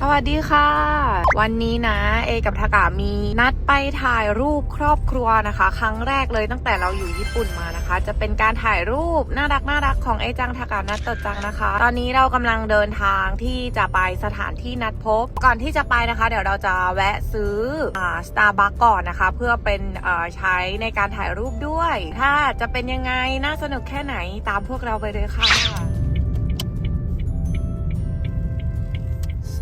สวัสดีค่ะ วันนี้นะ เอกับทากามีนัดไปถ่ายรูปครอบครัวนะคะ ครั้งแรกเลยตั้งแต่เราอยู่ญี่ปุ่นมานะคะ จะเป็นการถ่ายรูปน่ารักน่ารักของเอจังทากานัตโตะจังนะคะ ตอนนี้เรากำลังเดินทางที่จะไปสถานที่นัดพบ ก่อนที่จะไปนะคะ เดี๋ยวเราจะแวะซื้ออ่าสตาร์บัคก่อนนะคะ เพื่อเป็นอ่ใช้ในการถ่ายรูปด้วย ถ้าจะเป็นยังไงน่าสนุกแค่ไหนตามพวกเราไปเลยค่ะ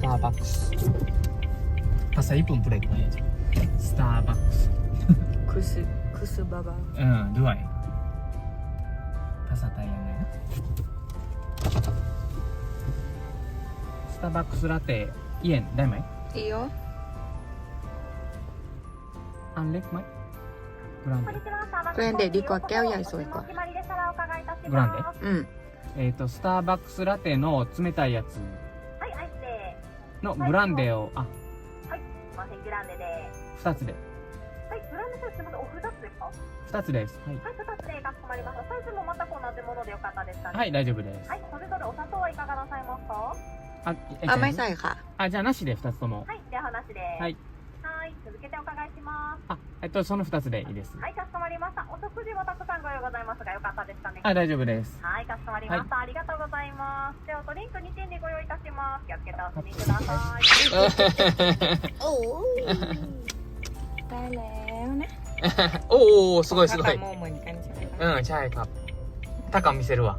ターバックスパサ分プレイくやつ。スターバックスクスクスババ。うんドゥアイ。パサタイヤねスターバックスラテイエンダイマイいいよ。アンレックマイグランデ。グランデリコはうやりそういかグランデ？うん。えっ、ー、とスターバックスラテの冷たいやつ。のブランデーを、あ、はい、すいません、グランデで。二つで。はい、ブランデーすてまず、お二つですか？二つです。はい。はい、二つでかしこまりました。サイズも全く同じものでよかったですか、ね？はい、大丈夫です。はい、それぞれお砂糖はいかがなさいますか？あ、えあ、甘いさいか。あ、じゃあなしで二つとも。はい、ではなしで。はい。はい、続けてお伺いします。あえっとその2つでいいですはい、かしこまりました。お食事もたくさんご用意ございますが、よかったですかね。あ大丈夫ですはい、かしこまりました。ありがとうございます。では、ドリンク2点でご用意いたします。気をつけてお進みください。โอ้ได้แล้วนะ おおすごいすごいทากาโมเหมือนกันใช่ไหมคะ うんใช่ครับタカ見せるわ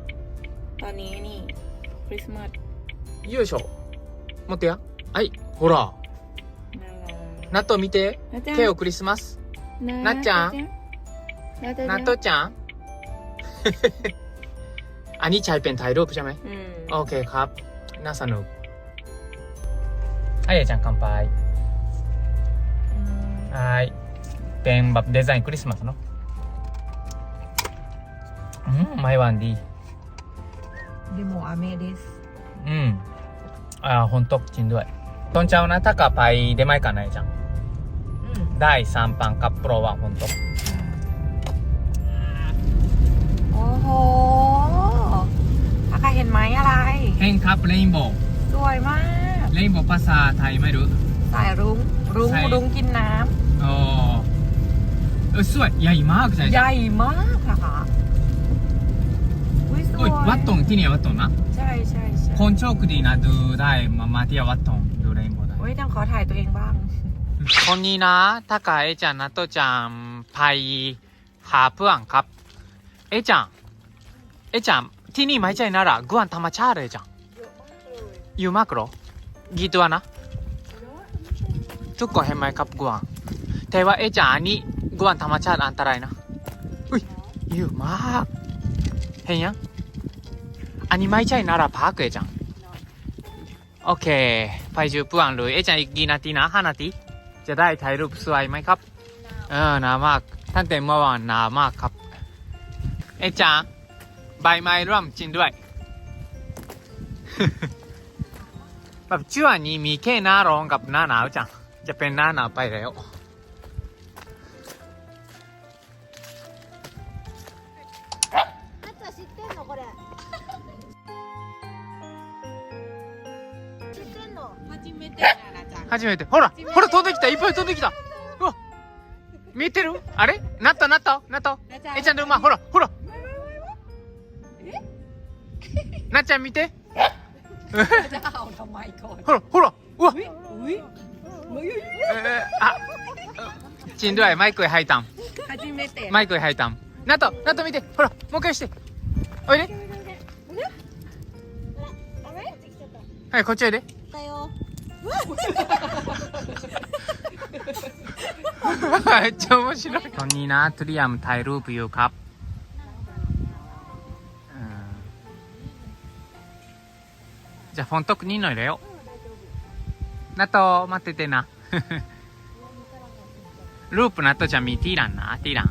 ตอนนี้นี่คริสต์มาส よいしょ持ってやはいほら น่ารัก 納豆見てなっちゃんケをクリスマス なっちゃん นะจ๊ะ 納豆ちゃんอันนี้ใช้เป็นถ่ายรูปใช่ไหม อืม โอเคครับน่าสนุกはいちゃん乾杯 อืม はいเป็นแบบデザインクリスマスเนาะอืมไม่หวานดี でも雨です อืมอ่าฮอนตกจริงด้วยตอนเช้านะถ้ากลับไปได้ไหมกันนายจัง อืม ได้สามปังกับโปรว่าฮอนตกโอ้โหทากาเห็นไหมอะไร เห็นครับเรนโบว์สวยมากเรนโบว์ภาษาไทยไม่รู้ สายรุ้งรุ้งใช่ รุ้งกินน้โอ้เออสวยใหญ่มากใช่ำไหมใหญ่มากอะค่ะอุ้ยสวโอ้ยยวัดตรงที่นี่วัดตรงนะใช่ใช่ใช่คนโชคดีนะดูได้มามาที่วัดตรงดูเรนโบว์ได้เฮ้ยต้องขอถ่ายตัวเองบ้าง คนนี้นะถ้ากาเอจังนะโตちゃんไปหาเพื่อนครับ เอจังเอจังที่นี่ไม่ใช่นะละกวนธรรมชาติเลยจังอยู่มากเหรอกี่ตัวนะทุกคนเห็นไหมครับกวนแต่ว่าเอจังอันนี้กวนธรรมชาติอันตรายนะอุ้ยเยอะมากเห็นยังอันนี้ไม่ใช่นะละพาร์คเอจังโอเคไปจูเพื่อนเลยเอจังอีกกี่นาทีนะห้านาที จะได้ถ่ายรูปสวยไหมครับ เออหนาวมากตั้งแต่เมื่อวานหนาวมากครับเอ๊ะจ๋าใบไม้ร่วมจริงด้วย แบบช่วงนี้มีแค่หน้าร้อนกับหน้าหนาวจังจะเป็นหน้าหนาวไปแล้ว 初めて。ほらほら飛んできた。いっぱい飛んできた。うわ。見えてる？あれ？なったなった？なった？えちゃんの馬ほらほら。なっちゃん見て。ほらほら。うわ、マイクへ入ったん。初めて。マイクへ入ったん。なっとなっと見て。ほらもう一回して。おいで。はいこっちおいで。たよめっちゃ面白い。ตอนนี้นะทุเรียมถ่ายรูปอยู่ครับอืมじゃあ、フォントクにのいだよ。ナト、待っててな。รูปนะตัวจะมีที่หลังนะที่หลัง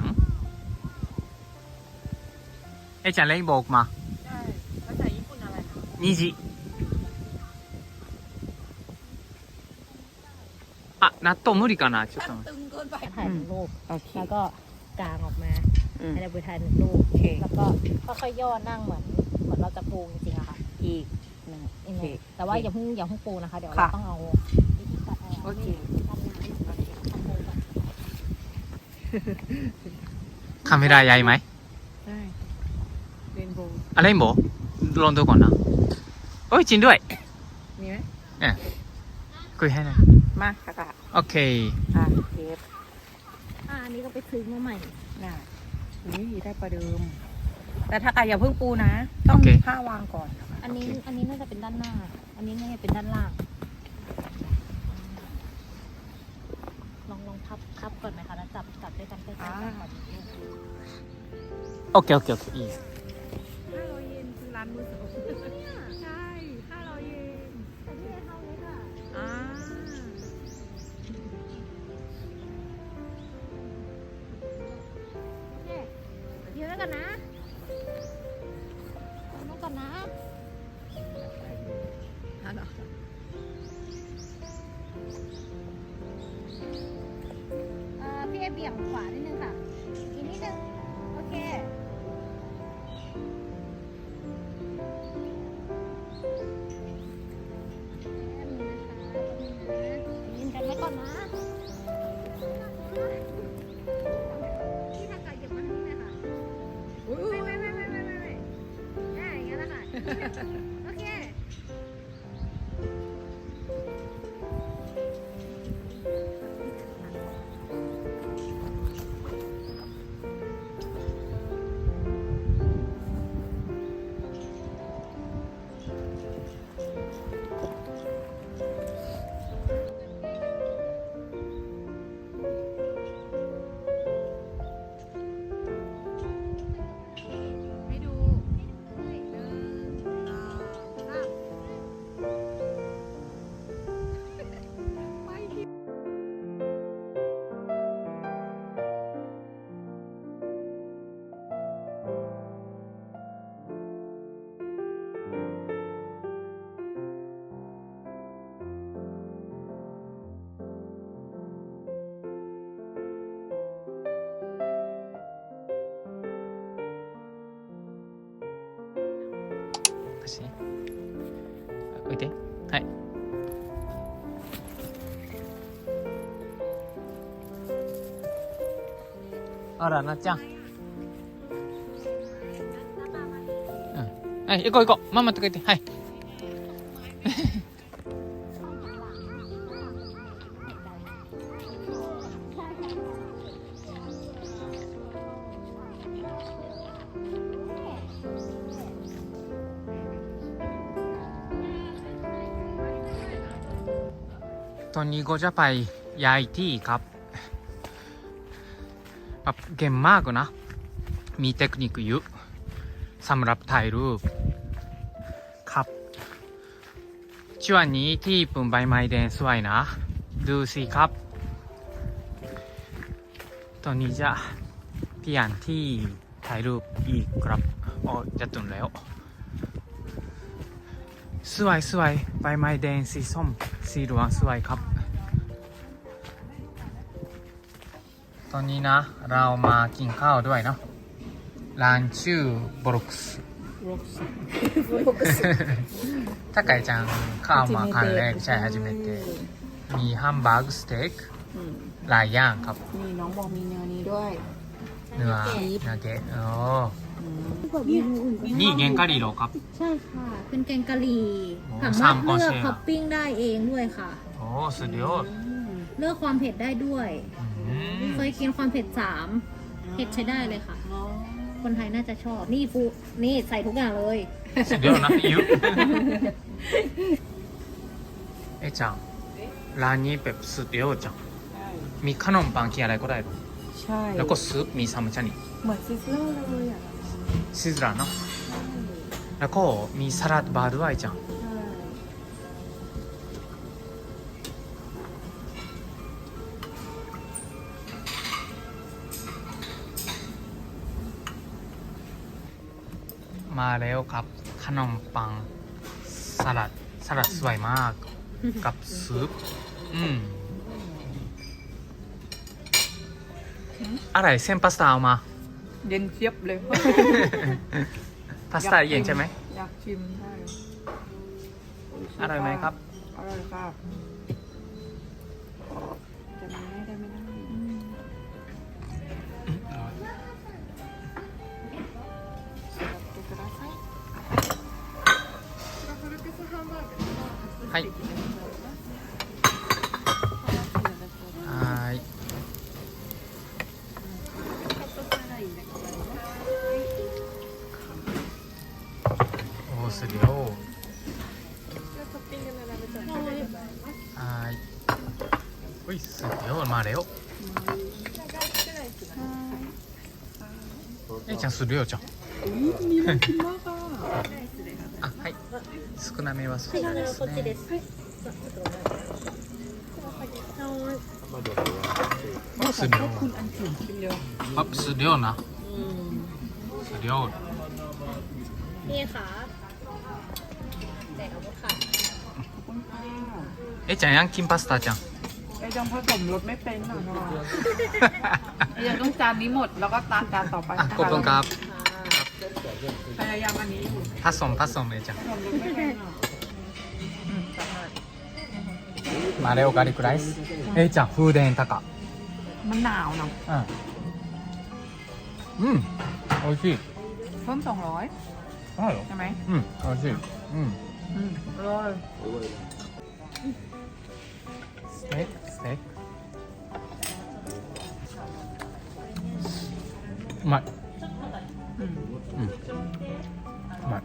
เอ๊ะจะเล่นโบกมา ใช่ภาษาญี่ปุ่นอะไรนะ 虹 あ納豆無理かなちょっと待って ตึงเกินไป ถ่ายหนึ่งรูป โอเค แล้วก็กางออกมา อืม ให้เราไปถ่ายหนึ่งรูป โอเค แล้วก็ค่อยๆย่อนั่งเหมือนเหมือนเราจะปูจริงๆอะค่ะ อีก หนึ่งอีกห โอเค นึ่งแต่ แต่ว่าอย่าเพิ่งอย่าเพิ่งปูนะคะ เดี๋ยว ค่ะ เราต้องเอา โอเค カメラใหญ่ไหม ได้เรนโบว์ อะไรโบลองดูก่อนนะโอ้ยจริงด้วย มีไหม คุยให้หนะ มาค่ะโอเคอ่าเทปอ่าอันนี้ก็ไปซื้อมาใหม่ น่ะอุ้ยได้ประเดิม แต่ถ้าไก่อย่าเพิ่งปูนะ ต้องมีผ้าวางก่อน อันนี้ อันนี้น่าจะเป็นด้านหน้า อันนี้น่าจะเป็นด้านล่าง ลองลองพับพับก่อนไหมคะแล้วจับจับด้วยกันใกล้ๆก่อนโอเคโอเ okay, okay. ห้าร้อยเยนร้านมือถือ เบี่ยงขวานิดนึงค่ะ อีกนิดนึง โอเคนึงนะคะแป๊บนึงนะยินกันไว้ก่อนนะพี่ทากาเหยียบมาทางนี้เลยค่ะ ไม่ไม่ไม่ไม่ไม่ไม่ไม่ได้อย่างนั้นแหละค่ะ 私ね。置いて。はい。あらなっちゃん。うん。はい行こう行こう。ママとか言って。はい。 นี้ก็จะไปย้ายที่ครับแบบเก่งมากนะ มีเทคนิคเยอะสำหรับถ่ายรูป ครับช่วงนี้ที่ปุ่มใบไม้แดงสวยนะ ดูสิครับ ตอนนี้จะเปลี่ยนที่ถ่ายรูปอีกครับโอ้จะตุนแล้ว สวยสวยใบไม้แดงสีส้มสีเหลืองสวยครับ ตอนนี้นะ เรามากินข้าวด้วยเนาะร้านชื่อบรุกส์ถ้าไก่จังข้าวมาครั้งแรกใช่ฮาจิเมเตะมีแฮมเบอร์กสเต็กหลายอย่างครับนี่น้องบอกมีเนื้อนี้ด้วย เนื้อนาเกะโอ้นี่แกงกะหรี่หรอครับ ใช่ค่ะ เป็นแกงกะหรี่สามารถเลือกท็อปปิ้งได้เองด้วยค่ะ โอ้สุดยอดเลือกความเผ็ดได้ด้วย เคยกินความเผ็ดสามเผ็ดใช้ได้เลยค่ะ คนไทยน่าจะชอบ นี่ฟูนี่ใส่ทุกอย่างเลย สุดยอดนะยุเอ๊ะจังร้านนี้แบบสุดยอดจังใช่มีขนมปังกินอะไรก็ได้ใช่ แล้วก็ซุปมีซัมชานิเหมือนซิสเลอร์เลยอะซิสราเนาะแล้วก็มีสลัดบาร์ด้วยจัง มาแล้วครับ ขนมปังสลัดสลัดสวยมาก กับซุปอืมอะไรเส้นพาสต้าเอามา เย็นเจี๊ยบเลย พาสต้าเย็นใช่ไหมอยากชิมใช่อร่อยไหมครับ อร่อยค่ะจะ おいするよ、まれよ。えいちゃんするよちゃん。あ、はい。少なめはそうですこっちでね。す。するよ。あ、するよな。するよ。 นี่ค่ะแต่เอาค่ะ えいちゃん、ヤンキンパスタちゃん。 ไ อ้ยังผสมรสไม่เป็นหรอกนะไอ้ยังต้องจานนี้หมดแล้วก็ตักจานต่อไปครบะขอบคุครับ พยายามอันนี้อยู่ผสมผสมเลยจ้ะมนมาเร็วกาดิกไรส์เอยจ้ะฟูเดนทากะมันหนาวเนาะอะอืมโอชิเพิ่มสองร้อยใช่หรอใช่ไหมอืมโอชิอืม อืมอร่อยเต็ก ステーキ。うまい。 อืม うん。うまい。